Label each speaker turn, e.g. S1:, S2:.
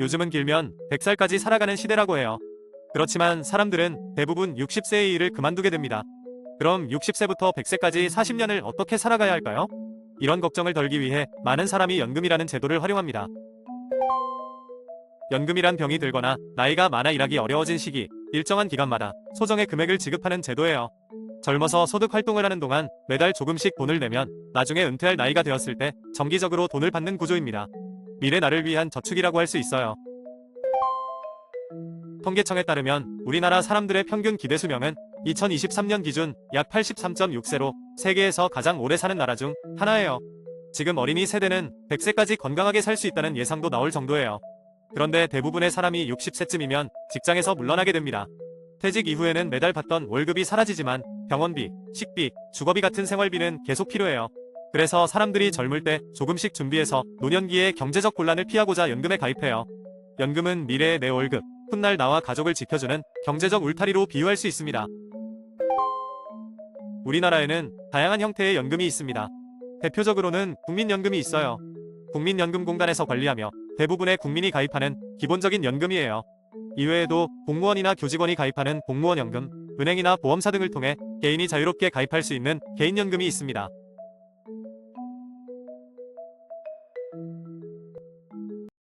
S1: 요즘은 길면 100살까지 살아가는 시대라고 해요. 그렇지만 사람들은 대부분 60세의 일을 그만두게 됩니다. 그럼 60세부터 100세까지 40년을 어떻게 살아가야 할까요? 이런 걱정을 덜기 위해 많은 사람이 연금이라는 제도를 활용합니다. 연금이란 병이 들거나 나이가 많아 일하기 어려워진 시기, 일정한 기간마다 소정의 금액을 지급하는 제도예요. 젊어서 소득 활동을 하는 동안 매달 조금씩 돈을 내면 나중에 은퇴할 나이가 되었을 때 정기적으로 돈을 받는 구조입니다. 미래 나를 위한 저축이라고 할 수 있어요. 통계청에 따르면 우리나라 사람들의 평균 기대 수명은 2023년 기준 약 83.6세로 세계에서 가장 오래 사는 나라 중 하나예요. 지금 어린이 세대는 100세까지 건강하게 살 수 있다는 예상도 나올 정도예요. 그런데 대부분의 사람이 60세쯤이면 직장에서 물러나게 됩니다. 퇴직 이후에는 매달 받던 월급이 사라지지만 병원비, 식비, 주거비 같은 생활비는 계속 필요해요. 그래서 사람들이 젊을 때 조금씩 준비해서 노년기에 경제적 곤란을 피하고자 연금에 가입해요. 연금은 미래의 내 월급, 훗날 나와 가족을 지켜주는 경제적 울타리로 비유할 수 있습니다. 우리나라에는 다양한 형태의 연금이 있습니다. 대표적으로는 국민연금이 있어요. 국민연금공단에서 관리하며 대부분의 국민이 가입하는 기본적인 연금이에요. 이외에도 공무원이나 교직원이 가입하는 공무원연금, 은행이나 보험사 등을 통해 개인이 자유롭게 가입할 수 있는 개인연금이 있습니다.